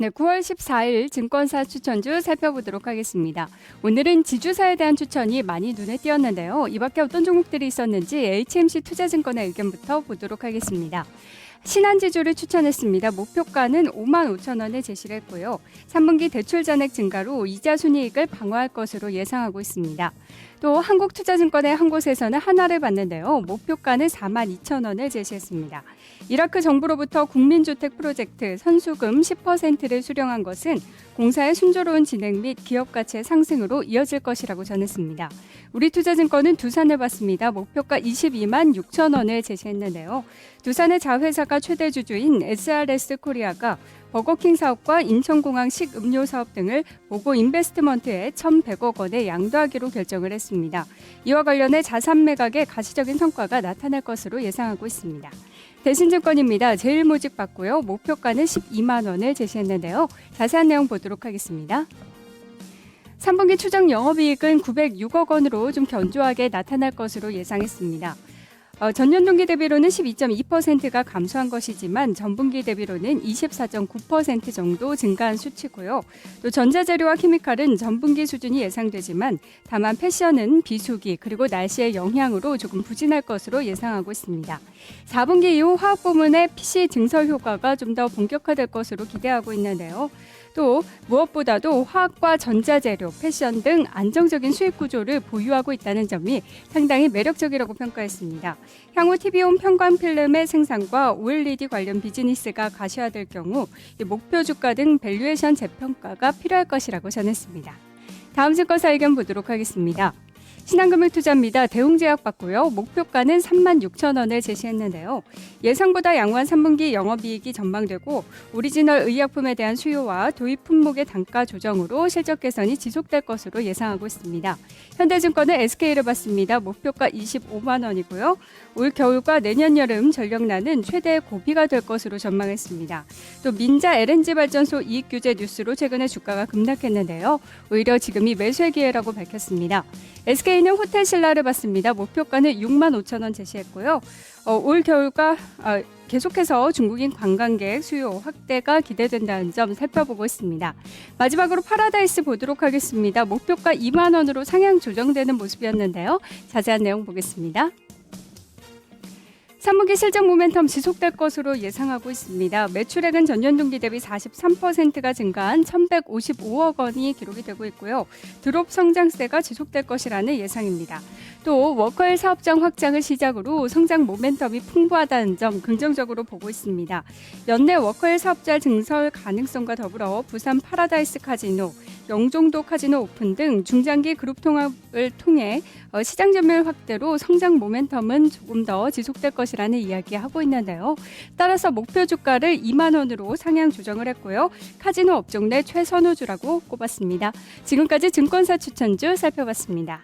네, 9월 14일 증권사 추천주 살펴보도록 하겠습니다. 오늘은 지주사에 대한 추천이 많이 눈에 띄었는데요. 이 밖에 어떤 종목들이 있었는지 HMC 투자증권의 의견부터 보도록 하겠습니다. 신한지주를 추천했습니다. 목표가는 5만 5천 원에 제시를 했고요. 3분기 대출 잔액 증가로 이자 순이익을 방어할 것으로 예상하고 있습니다. 또 한국투자증권의 한 곳에서는 하나를 봤는데요. 목표가는 4만 2천 원을 제시했습니다. 이라크 정부로부터 국민주택 프로젝트 선수금 10%를 수령한 것은 공사의 순조로운 진행 및 기업 가치의 상승으로 이어질 것이라고 전했습니다. 우리 투자증권은 두산을 봤습니다. 목표가 22만 6천 원을 제시했는데요. 두산의 자회사 가 최대 주주인 SRS 코리아가 버거킹 사업과 인천공항 식음료 사업 등을 보고 인베스트먼트에 1,100억 원에 양도하기로 결정을 했습니다. 이와 관련해 자산 매각의 가시적인 성과가 나타날 것으로 예상하고 있습니다. 대신증권입니다. 제일 모직 받고요. 목표가는 12만 원을 제시했는데요. 자세한 내용 보도록 하겠습니다. 3분기 추정 영업이익은 906억 원으로 좀 견조하게 나타날 것으로 예상했습니다. 어, 전년 동기 대비로는 12.2%가 감소한 것이지만 전분기 대비로는 24.9% 정도 증가한 수치고요. 또 전자재료와 케미칼은 전분기 수준이 예상되지만 다만 패션은 비수기 그리고 날씨의 영향으로 조금 부진할 것으로 예상하고 있습니다. 4분기 이후 화학 부문의 PC 증설 효과가 좀 더 본격화될 것으로 기대하고 있는데요. 또 무엇보다도 화학과 전자재료, 패션 등 안정적인 수익 구조를 보유하고 있다는 점이 상당히 매력적이라고 평가했습니다. 향후 TV온 편관 필름의 생산과 OLED 관련 비즈니스가 가시화될 경우 목표 주가 등 밸류에이션 재평가가 필요할 것이라고 전했습니다. 다음 증권사 의견 보도록 하겠습니다. 신한금융투자입니다. 대웅제약 받고요. 목표가는 3만 6천 원을 제시했는데요. 예상보다 양호한 3분기 영업이익이 전망되고 오리지널 의약품에 대한 수요와 도입 품목의 단가 조정으로 실적 개선이 지속될 것으로 예상하고 있습니다. 현대증권은 SK를 받습니다. 목표가 25만 원이고요. 올 겨울과 내년 여름 전력난은 최대 고비가 될 것으로 전망했습니다. 또 민자 LNG 발전소 이익 규제 뉴스로 최근에 주가가 급락했는데요. 오히려 지금이 매수의 기회라고 밝혔습니다. SK는 호텔 신라를 받습니다. 목표가는 6만 5천 원 제시했고요. 어, 올 겨울과 어, 계속해서 중국인 관광객 수요 확대가 기대된다는 점 살펴보고 있습니다. 마지막으로 파라다이스 보도록 하겠습니다. 목표가 2만 원으로 상향 조정되는 모습이었는데요. 자세한 내용 보겠습니다. 3분기 실적 모멘텀 지속될 것으로 예상하고 있습니다. 매출액은 전년 동기 대비 43%가 증가한 1,155억 원이 기록이 되고 있고요. 드롭 성장세가 지속될 것이라는 예상입니다. 또 워커힐 사업장 확장을 시작으로 성장 모멘텀이 풍부하다는 점 긍정적으로 보고 있습니다. 연내 워커힐 사업자 증설 가능성과 더불어 부산 파라다이스 카지노, 영종도 카지노 오픈 등 중장기 그룹 통합을 통해 어, 시장 점유율 확대로 성장 모멘텀은 조금 더 지속될 것이라는 이야기하고 있는데요. 따라서 목표 주가를 2만 원으로 상향 조정을 했고요. 카지노 업종 내 최선호주라고 꼽았습니다. 지금까지 증권사 추천주 살펴봤습니다.